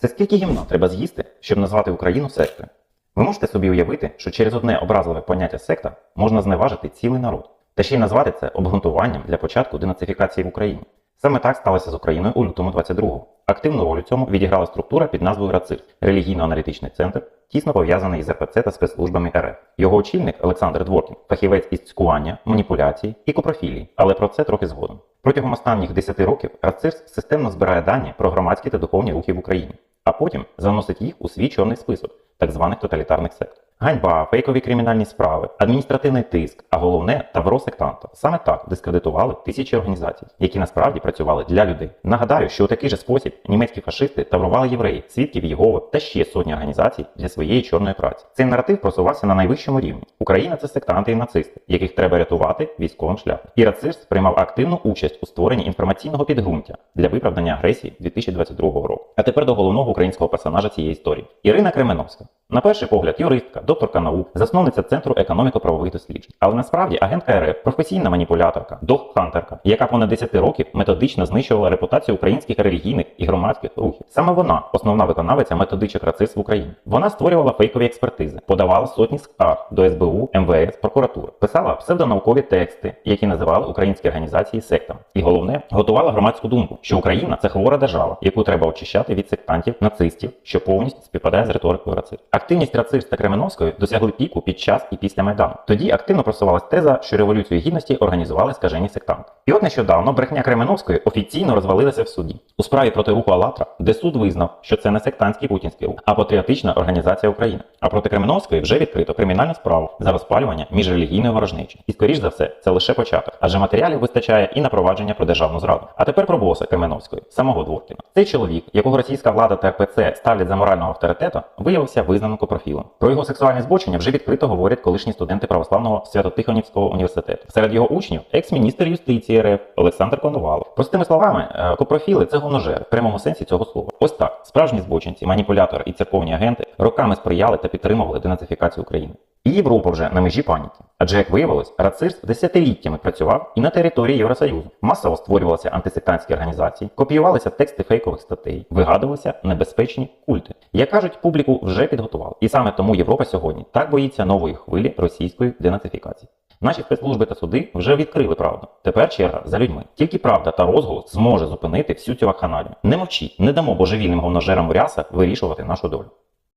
Це скільки гімна треба з'їсти, щоб назвати Україну сектою? Ви можете собі уявити, що через одне образливе поняття секта можна зневажити цілий народ, та ще й назвати це обґрунтуванням для початку денацифікації в Україні. Саме так сталося з Україною у лютому 22-го. Активну роль у цьому відіграла структура під назвою РАЦИР – релігійно-аналітичний центр, тісно пов'язаний із РПЦ та спецслужбами РФ. Його очільник Олександр Дворкін, фахівець із цькування, маніпуляції і копрофілії, але про це трохи згодом. Протягом останніх 10 років РАЦИР системно збирає дані про громадські та духовні рухи в Україні, а потім заносить їх у свій чорний список так званих тоталітарних сект. Ганьба, фейкові кримінальні справи, адміністративний тиск, а головне тавро сектанта. Саме так дискредитували тисячі організацій, які насправді працювали для людей. Нагадаю, що у такий же спосіб німецькі фашисти таврували євреїв, свідків Єгови та ще сотні організацій для своєї чорної праці. Цей наратив просувався на найвищому рівні. Україна це сектанти і нацисти, яких треба рятувати військовим шляхом. І РАЦИРС приймав активну участь у створенні інформаційного підґрунтя для виправдання агресії 2022 року. А тепер до головного українського персонажа цієї історії Ірина Кременовська. На перший погляд, юристка, докторка наук, засновниця Центру економіко-правових досліджень. Але насправді агентка РФ, професійна маніпуляторка, док-хантерка, яка понад 10 років методично знищувала репутацію українських релігійних і громадських рухів. Саме вона, основна виконавиця методичок РАЦИС в Україні. Вона створювала фейкові експертизи, подавала сотні скарг до СБУ, МВС, прокуратури, писала псевдонаукові тексти, які називали українські організації сектами. І головне, готувала громадську думку, що Україна це хвора держава, яку треба очищати від сектантів, нацистів, що повністю співпадає з риторикою РАЦИС. Активність РАЦИС та Кременовської досягли піку під час і після Майдану. Тоді активно просувалась теза, що революцію гідності організували скажені сектанти. І от нещодавно брехня Кременовської офіційно розвалилася в суді у справі проти руху АЛЛАТРА, де суд визнав, що це не сектантський путінський рух, а патріотична організація України. А проти Кременовської вже відкрито кримінальну справу за розпалювання міжрелігійної ворожнечі. І скоріш за все, це лише початок, адже матеріалів вистачає і на провадження про державну зраду. А тепер про боса Кременовської, самого Дворкіна. Цей чоловік, якого російська влада та РПЦ ставлять за морального авторитета, виявився визнаним копрофілом. Про його сексуальні збочення вже відкрито говорять колишні студенти православного Свято-Тихонівського університету. Серед його учнів екс-міністр юстиції РФ Олександр Коновалов. Простими словами, е, копрофіли це говножери в прямому сенсі цього слова. Ось так, справжні збочинці, маніпулятори і церковні агенти роками сприяли та підтримували денацифікацію України. І Європа вже на межі паніки. Адже, як виявилось, РАЦИРС десятиліттями працював і на території Євросоюзу. Масово створювалися антисектантські організації, копіювалися тексти фейкових статей, вигадувалися небезпечні культи. Як кажуть, публіку вже підготували. І саме тому Європа сьогодні так боїться нової хвилі російської денацифікації. Наші спецслужби та суди вже відкрили правду. Тепер черга за людьми. Тільки правда та розголос зможе зупинити всю цю вакханалію. Не мовчіть, не дамо божевільним говножерам в рясах вирішувати нашу долю.